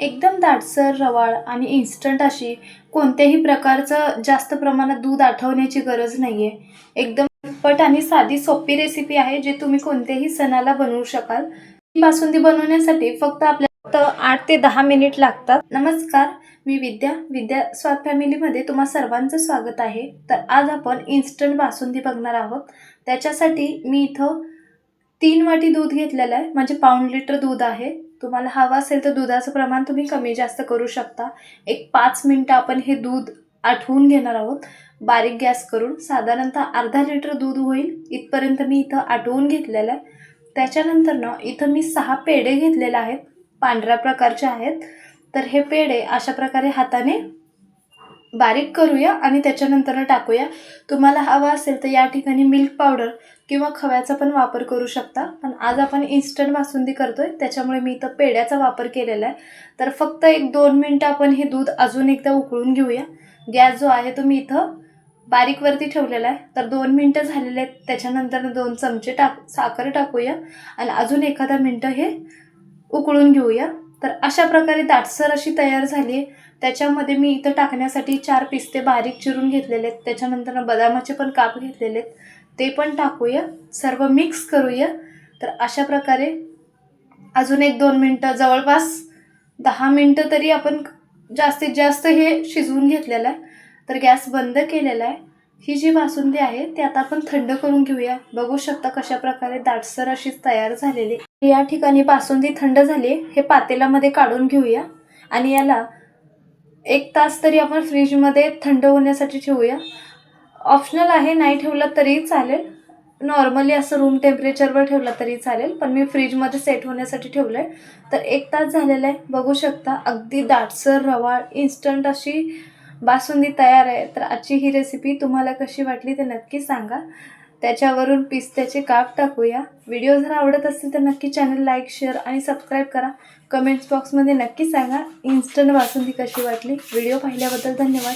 एकदम दाटसर रवाळ आणि इन्स्टंट अशी कोणत्याही प्रकारचं जास्त प्रमाणात दूध आठवण्याची गरज नाही आहे एकदम पट आणि साधी सोपी रेसिपी आहे जे तुम्ही कोणत्याही सणाला बनवू शकाल. ही बासुंदी बनवण्यासाठी फक्त आपल्याला फक्त आठ ते दहा मिनिट लागतात. नमस्कार मी विद्या. विद्या स्वाद फॅमिलीमध्ये तुम्हा सर्वांचं स्वागत आहे. तर आज आपण इन्स्टंट बासुंदी बघणार आहोत. त्याच्यासाठी मी इथं तीन वाटी दूध घेतलेलं आहे. म्हणजे पाऊण लिटर दूध आहे. तुम्हाला हवं असेल तर दुधाचं प्रमाण तुम्ही कमी जास्त करू शकता. एक पाच मिनटं आपण हे दूध आठवून घेणार आहोत. बारीक गॅस करून. साधारणतः अर्धा लिटर दूध होईल. इथपर्यंत मी इथं आठवून घेतलेलं आहे. त्याच्यानंतर ना इथं मी सहा पेढे घेतलेले आहेत. पांढऱ्या प्रकारचे आहेत. तर हे पेढे अशा प्रकारे हाताने बारीक करूया आणि त्याच्यानंतर टाकूया. तुम्हाला हवं असेल तर या ठिकाणी मिल्क पावडर किंवा खव्याचा पण वापर करू शकता. पण आज आपण इन्स्टंट बासुंदी करतो आहे त्याच्यामुळे मी इथं पेढ्याचा वापर केलेला आहे. तर फक्त एक दोन मिनटं आपण हे दूध अजून एकदा उकळून घेऊया. गॅस जो आहे तो मी इथं बारीकवरती ठेवलेला आहे. तर दोन मिनटं झालेले आहेत. त्याच्यानंतर दोन चमचे टाक साखर टाकूया. आणि अजून एखादा मिनटं हे उकळून घेऊया. तर अशा प्रकारे दाटसर अशी तयार झाली आहे. त्याच्यामध्ये मी इथं टाकण्यासाठी चार पिस्ते बारीक चिरून घेतलेले आहेत. त्याच्यानंतर बदामाचे पण काप घेतलेले आहेत. ते पण टाकूया. सर्व मिक्स करूया. तर अशा प्रकारे अजून एक दोन मिनटं जवळपास दहा मिनटं तरी आपण जास्तीत जास्त हे शिजवून घेतलेलं आहे. तर गॅस बंद केलेला आहे. ही जी बासुंदी आहे ती आता आपण थंड करून घेऊया. बघू शकता कशा प्रकारे दाटसर अशीच तयार झालेली या ठिकाणी बासुंदी थंड झाली हे पातेल्यामध्ये काढून घेऊया. आणि याला एक तास तरी आपण फ्रीजमध्ये थंड होण्यासाठी ठेवूया. ऑप्शनल आहे नाही ठेवलं तरी चालेल. नॉर्मली असं रूम टेम्परेचरवर ठेवलं तरी चालेल पण मी फ्रीजमध्ये सेट होण्यासाठी ठेवलं आहे तर एक तास झालेला आहे. बघू शकता अगदी दाटसर रवाळ इन्स्टंट अशी बासुंदी तयार आहे. तर आजची ही रेसिपी तुम्हाला कशी वाटली ते नक्की सांगा. त्याच्यावरून पिस्त्याचे काप टाकूया. व्हिडिओ जर आवडत असेल तर नक्की चॅनल लाईक शेअर आणि सबस्क्राईब करा. कमेंट्स बॉक्समध्ये नक्की सांगा. इन्स्टंट बासुंदी कशी वाटली? व्हिडिओ पाहिल्याबद्दल धन्यवाद.